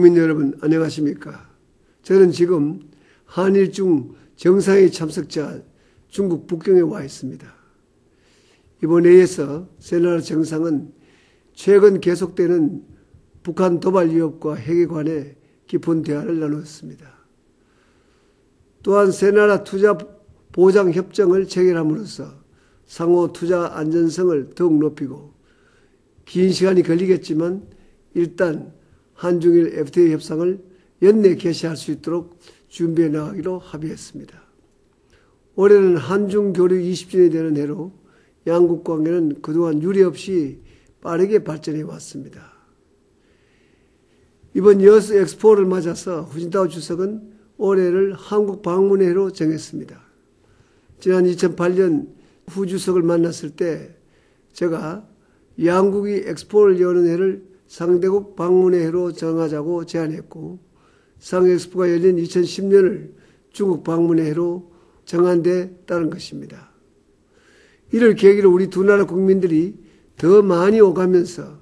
국민 여러분 안녕하십니까? 저는 지금 한일중 정상회 참석자 중국 북경에 와 있습니다. 이번 회에서 세 나라 정상은 최근 계속되는 북한 도발 위협과 핵에 관해 깊은 대화를 나눴습니다. 또한 세 나라 투자 보장 협정을 체결함으로써 상호 투자 안전성을 더욱 높이고 긴 시간이 걸리겠지만 일단 한중일 FTA 협상을 연내 개시할 수 있도록 준비해 나가기로 합의했습니다. 올해는 한중 교류 20주년이 되는 해로 양국 관계는 그동안 유례 없이 빠르게 발전해 왔습니다. 이번 여수 엑스포를 맞아서 후진타오 주석은 올해를 한국 방문해로 정했습니다. 지난 2008년 후 주석을 만났을 때 제가 양국이 엑스포를 여는 해를 상대국 방문의 해로 정하자고 제안했고 상엑스포가 열린 2010년을 중국 방문의 해로 정한 데 따른 것입니다. 이를 계기로 우리 두 나라 국민들이 더 많이 오가면서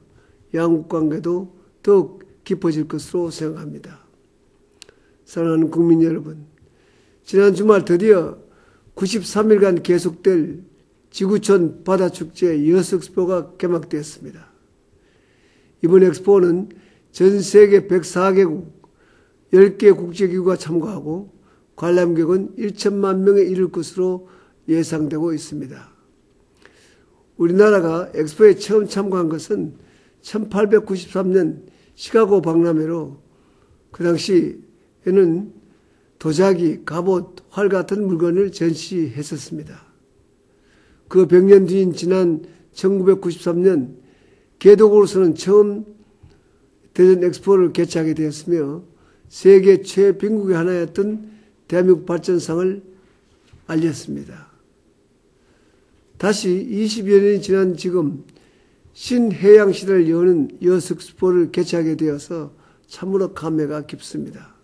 양국 관계도 더욱 깊어질 것으로 생각합니다. 사랑하는 국민 여러분, 지난 주말 드디어 93일간 계속될 지구촌 바다축제 여스엑스포가 개막되었습니다. 이번 엑스포는 전 세계 104개국 10개 국제기구가 참가하고 관람객은 1천만 명에 이를 것으로 예상되고 있습니다. 우리나라가 엑스포에 처음 참가한 것은 1893년 시카고 박람회로 그 당시에는 도자기, 갑옷, 활 같은 물건을 전시했었습니다. 그 100년 뒤인 지난 1993년 개독으로서는 처음 대전 엑스포를 개최하게 되었으며 세계 최빈국의 하나였던 대한민국 발전상을 알렸습니다. 다시 20여 년이 지난 지금 신해양 시대를 여는 여스포를 개최하게 되어서 참으로 감회가 깊습니다.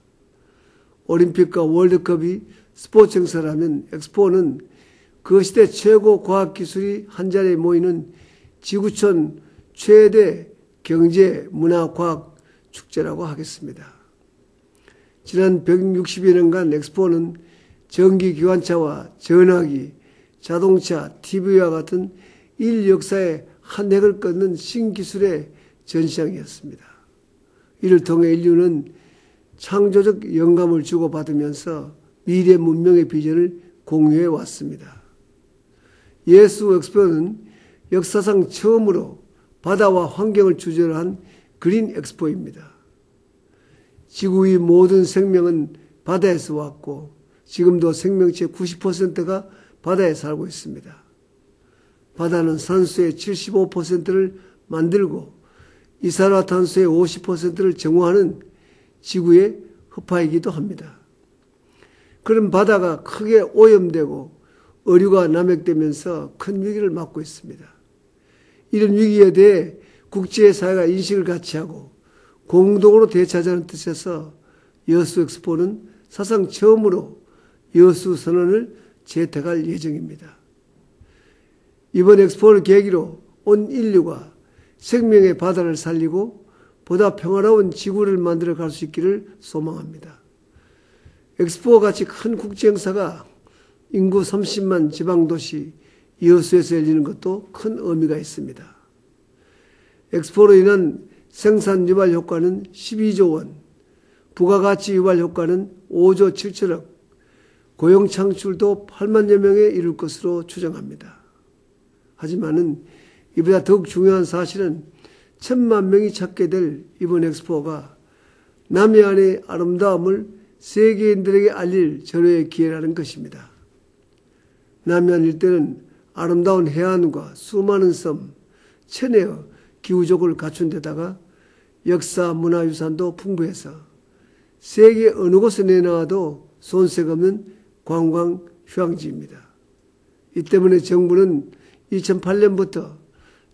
올림픽과 월드컵이 스포츠 행사라면 엑스포는 그 시대 최고 과학기술이 한 자리에 모이는 지구촌 최대 경제, 문화, 과학 축제라고 하겠습니다. 지난 160여 년간 엑스포는 전기 기관차와 전화기, 자동차, TV와 같은 일 역사의 한 획을 끊는 신기술의 전시장이었습니다. 이를 통해 인류는 창조적 영감을 주고받으면서 미래 문명의 비전을 공유해 왔습니다. 예수 엑스포는 역사상 처음으로 바다와 환경을 주제로 한 그린 엑스포입니다. 지구의 모든 생명은 바다에서 왔고 지금도 생명체 90%가 바다에 살고 있습니다. 바다는 산소의 75%를 만들고 이산화탄소의 50%를 정화하는 지구의 흡파이기도 합니다. 그런 바다가 크게 오염되고 어류가 남획되면서 큰 위기를 맞고 있습니다. 이런 위기에 대해 국제사회가 인식을 같이 하고 공동으로 대처하자는 뜻에서 여수 엑스포는 사상 처음으로 여수 선언을 채택할 예정입니다. 이번 엑스포를 계기로 온 인류가 생명의 바다를 살리고 보다 평화로운 지구를 만들어 갈 수 있기를 소망합니다. 엑스포와 같이 큰 국제 행사가 인구 30만 지방도시 여수에서 열리는 것도 큰 의미가 있습니다. 엑스포로 인한 생산 유발 효과는 12조 원, 부가가치 유발 효과는 5조 7천억, 고용 창출도 8만여 명에 이를 것으로 추정합니다. 하지만은 이보다 더욱 중요한 사실은 천만 명이 찾게 될 이번 엑스포가 남해안의 아름다움을 세계인들에게 알릴 절호의 기회라는 것입니다. 남해안 일대는 아름다운 해안과 수많은 섬, 천혜의 기후적을 갖춘 데다가 역사 문화유산도 풍부해서 세계 어느 곳에 내놔도 손색 없는 관광 휴양지입니다. 이 때문에 정부는 2008년부터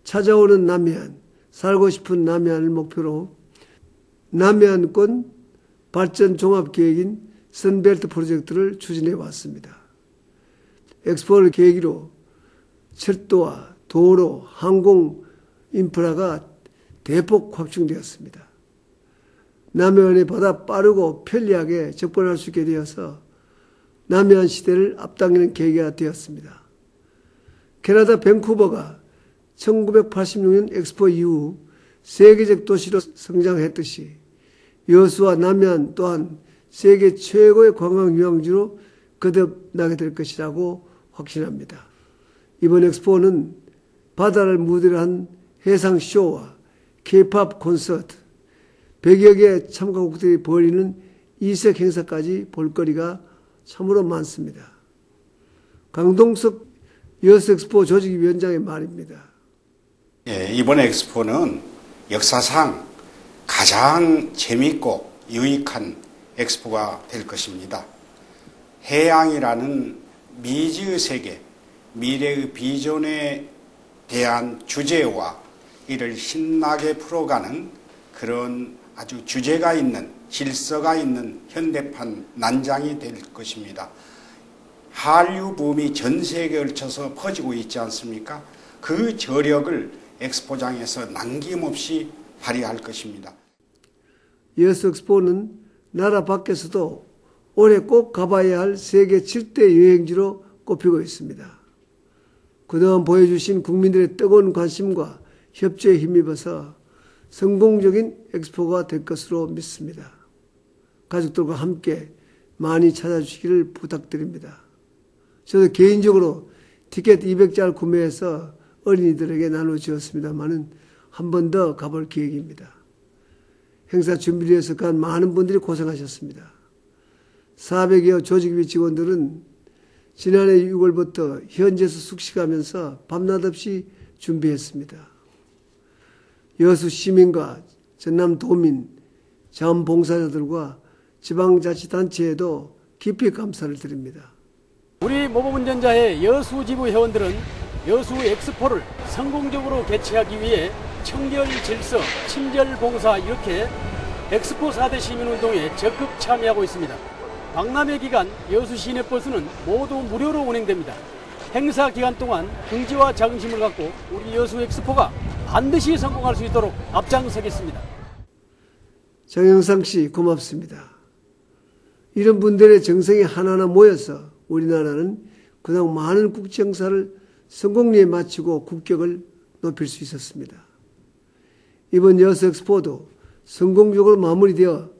찾아오는 남해안, 살고 싶은 남해안을 목표로 남해안권 발전 종합계획인 선벨트 프로젝트를 추진해 왔습니다. 엑스포를 계기로 철도와 도로, 항공 인프라가 대폭 확충되었습니다. 남해안에 보다 빠르고 편리하게 접근할 수 있게 되어서 남해안 시대를 앞당기는 계기가 되었습니다. 캐나다 밴쿠버가 1986년 엑스포 이후 세계적 도시로 성장했듯이 여수와 남해안 또한 세계 최고의 관광 유황지로 거듭나게 될 것이라고 확신합니다. 이번 엑스포는 바다를 무대로 한 해상 쇼와 케이팝 콘서트, 100여 개 참가국들이 벌이는 이색 행사까지 볼거리가 참으로 많습니다. 강동석 여수 엑스포 조직위원장의 말입니다. 예, 이번 엑스포는 역사상 가장 재미있고 유익한 엑스포가 될 것입니다. 해양이라는 미지의 세계, 미래의 비전에 대한 주제와 이를 신나게 풀어가는 그런 아주 주제가 있는 질서가 있는 현대판 난장이 될 것입니다. 한류 붐이 전 세계에 걸쳐서 퍼지고 있지 않습니까? 그 저력을 엑스포장에서 남김없이 발휘할 것입니다. 여수 엑스포는 나라 밖에서도 올해 꼭 가봐야 할 세계 7대 여행지로 꼽히고 있습니다. 그동안 보여주신 국민들의 뜨거운 관심과 협조에 힘입어서 성공적인 엑스포가 될 것으로 믿습니다. 가족들과 함께 많이 찾아주시기를 부탁드립니다. 저도 개인적으로 티켓 200장을 구매해서 어린이들에게 나눠 주었습니다만은 한 번 더 가볼 계획입니다. 행사 준비를 위해서 간 많은 분들이 고생하셨습니다. 400여 조직위 직원들은 지난해 6월부터 현지에서 숙식하면서 밤낮 없이 준비했습니다. 여수 시민과 전남 도민, 자원봉사자들과 지방자치단체에도 깊이 감사를 드립니다. 우리 모범운전자의 여수 지부 회원들은 여수 엑스포를 성공적으로 개최하기 위해 청결 질서, 친절 봉사 이렇게 엑스포 4대 시민운동에 적극 참여하고 있습니다. 박람회 기간 여수 시내버스는 모두 무료로 운행됩니다. 행사 기간 동안 긍지와 자긍심을 갖고 우리 여수 엑스포가 반드시 성공할 수 있도록 앞장서겠습니다. 정영상 씨 고맙습니다. 이런 분들의 정성이 하나하나 모여서 우리나라는 그동안 많은 국제 행사를 성공리에 마치고 국격을 높일 수 있었습니다. 이번 여수 엑스포도 성공적으로 마무리되어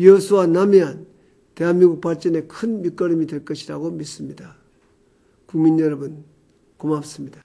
여수와 남해안, 대한민국 발전에 큰 밑거름이 될 것이라고 믿습니다. 국민 여러분, 고맙습니다.